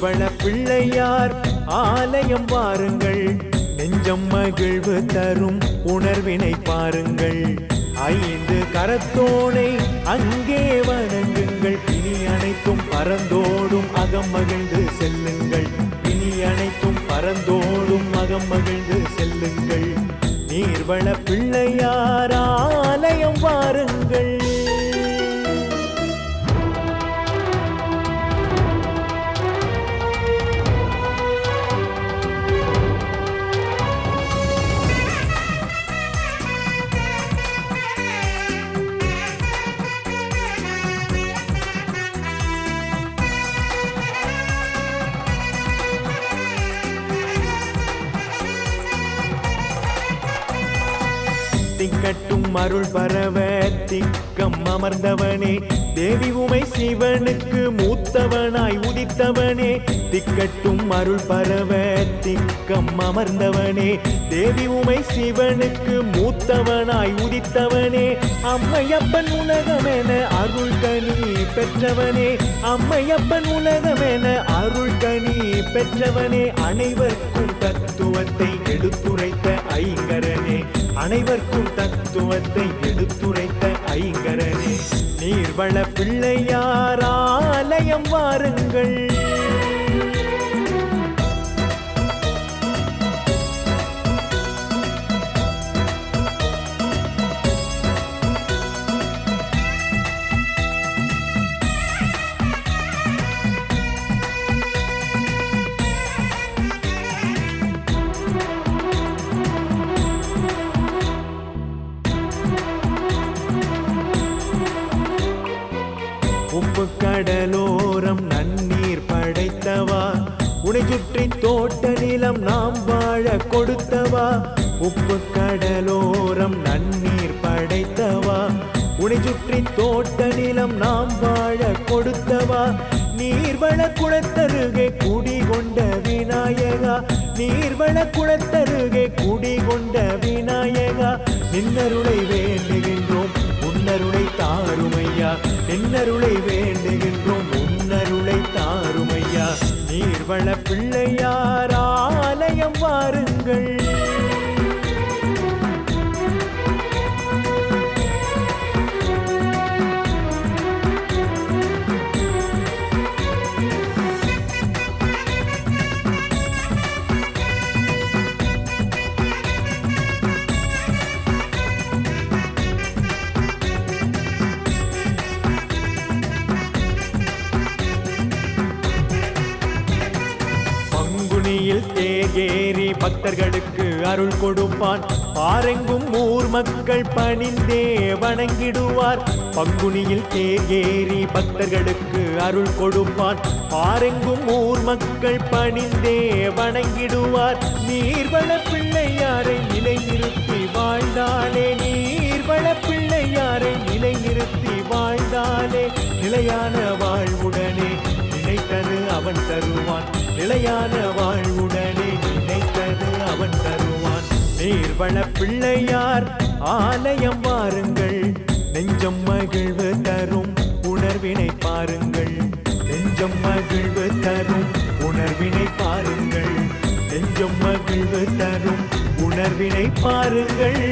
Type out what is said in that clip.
நீர்வள பிள்ளையார் ஆலயம் வாருங்கள். நெஞ்சம் மகிழ்வு தரும் உணர்வினை பாருங்கள். ஐந்து கரத்தோனை அங்கே வணங்குங்கள். பிணி அனைத்தும் பறந்தோடும் அகம் மகிழ்ந்து செல்லுங்கள். பிணி அனைத்தும் பறந்தோடும் அகம் மகிழ்ந்து செல்லுங்கள். நீர்வள பிள்ளையாரா திக்கட்டும் அருள் பரவ திக்கம் அமர்ந்தவனே. தேவி உமை சிவனுக்கு மூத்தவனாய் உதித்தவனே. திக்கட்டும் அருள் பரவ திக்கம் அமர்ந்தவனே. தேவி உமை சிவனுக்கு மூத்தவனாய் உதித்தவனே. அம்மையப்பன் உலகமென அருள் கனி பெற்றவனே. அம்மையப்பன் உலகமென அருள் கனி பெற்றவனே. அனைவருக்கும் தத்துவத்தை எடுத்துரைத்த ஐங்கரனே. அனைவருக்கும் தத்துவத்தை எடுத்துரைத்த ஐங்கரனே நீர்வள பிள்ளையார் ஆலயம் வாருங்கள். கடலோரம் நன்னீர் படைத்தவா? உனை சுற்றி தோட்ட நிலம் நாம் வாழ கொடுத்தவா? உப்பு கடலோரம் நன்னீர் படைத்தவா? உனை சுற்றி தோட்ட நிலம் நாம் வாழ கொடுத்தவா? நீர்வள குளத்தருகே குடிகொண்ட விநாயகா. நீர்வள குளத்தருகே குடிகொண்ட விநாயகா. நின்னருளை வே உன்னருளை தாருமையா? நின்னருளை வேண்டுகின்றோம் உன்னருளை தாருமையா? நீர்வள பிள்ளையார் ஆலயம் வாருங்கள். பங்குனியில் தேகேறி பக்தர்களுக்கு அருள் கொடுப்பான். பாரெங்கும் ஊர் மக்கள் பணிந்தே வணங்கிடுவார். பங்குனியில் தேகேறி பக்தர்களுக்கு அருள் கொடுப்பான். பாரெங்கும் ஊர் மக்கள் பணிந்தே வணங்கிடுவார். நீர்வள பிள்ளையாரை நிலைநிறுத்தி வாழ்ந்தாலே நீர்வள பிள்ளையாரை நிலைநிறுத்தி வாழ்ந்தாலே நிலையான வாழ்வுடனே அவன் தருவான். நிலையான வாழ்வுடனே நினைத்தது அவன் தருவான். நீர்வள பிள்ளையார் ஆலயம் பாருங்கள் நெஞ்சம் மகிழ்வு தரும் உணர்வினை பாருங்கள். நெஞ்சம் மகிழ்வு தரும் உணர்வினை பாருங்கள். நெஞ்சம் மகிழ்வு தரும் உணர்வினை பாருங்கள்.